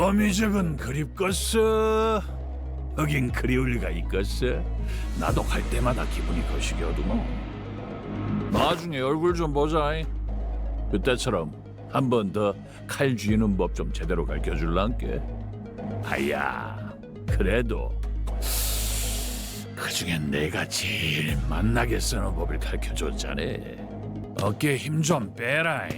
거미적은 그립겠어. 하긴 그리울 리가 있겠어. 나도 갈 때마다 기분이 거시기하더만. 나중에 얼굴 좀 보자. 그때처럼 한 번 더 칼 쥐는 법 좀 제대로 가르쳐 줄란께. 아야, 그래도 그 중엔 내가 제일 만나게 쓰는 법을 가르쳐 줬잖아. 어깨 힘 좀 빼라.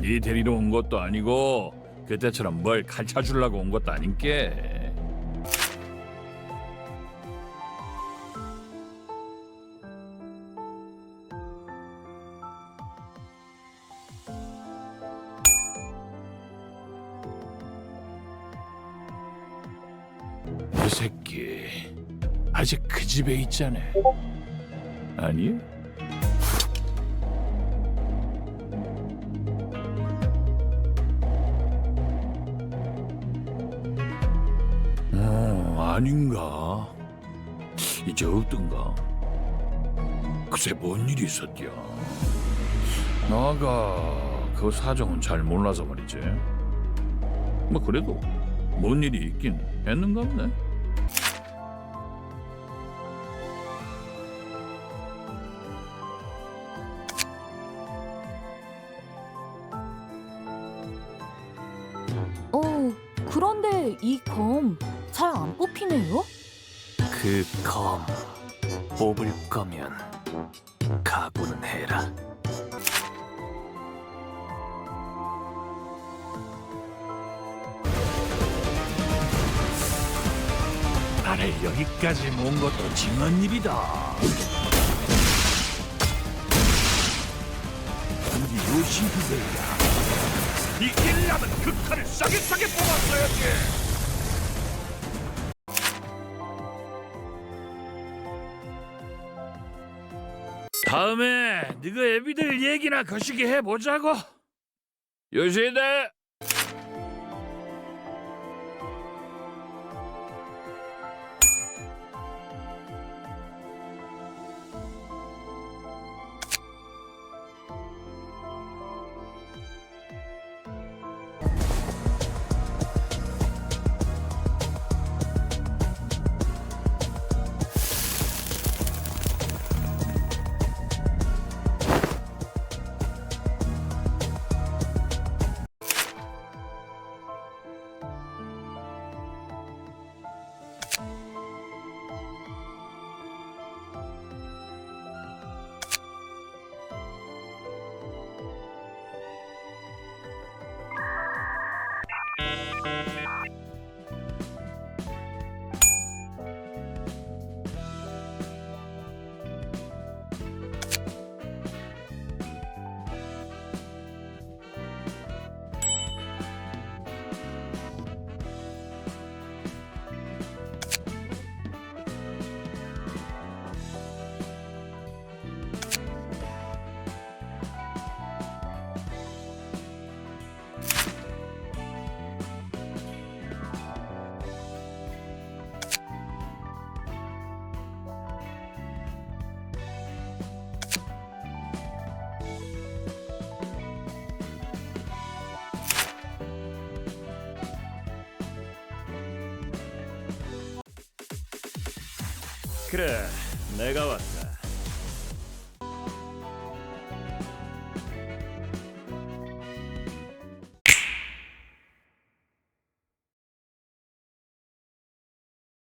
네 데리러 온 것도 아니고 그때처럼 뭘 가르쳐 주려고 온 것도 아닌게. 이 새끼 아직 그 집에 있잖아. 아니? 아닌가? 이제 없던가? 글쎄 뭔 일이 있었디야? 나가 그 사정은 잘 몰라서 말이지. 뭐 그래도 뭔 일이 있긴 했는가 보네. 어, 그런데 이 검 잘 안 뽑히네요? 그 검 뽑을 거면 각오는 해라. 나를 여기까지 모은 것도 징한 일이다. 우리 요신그대야. 이기려면 그 칼을 싸게 싸게 뽑았어야지. 다음에 네가 애비들 얘기나 거시기 해보자고. 요시대. 그래, 내가 왔다.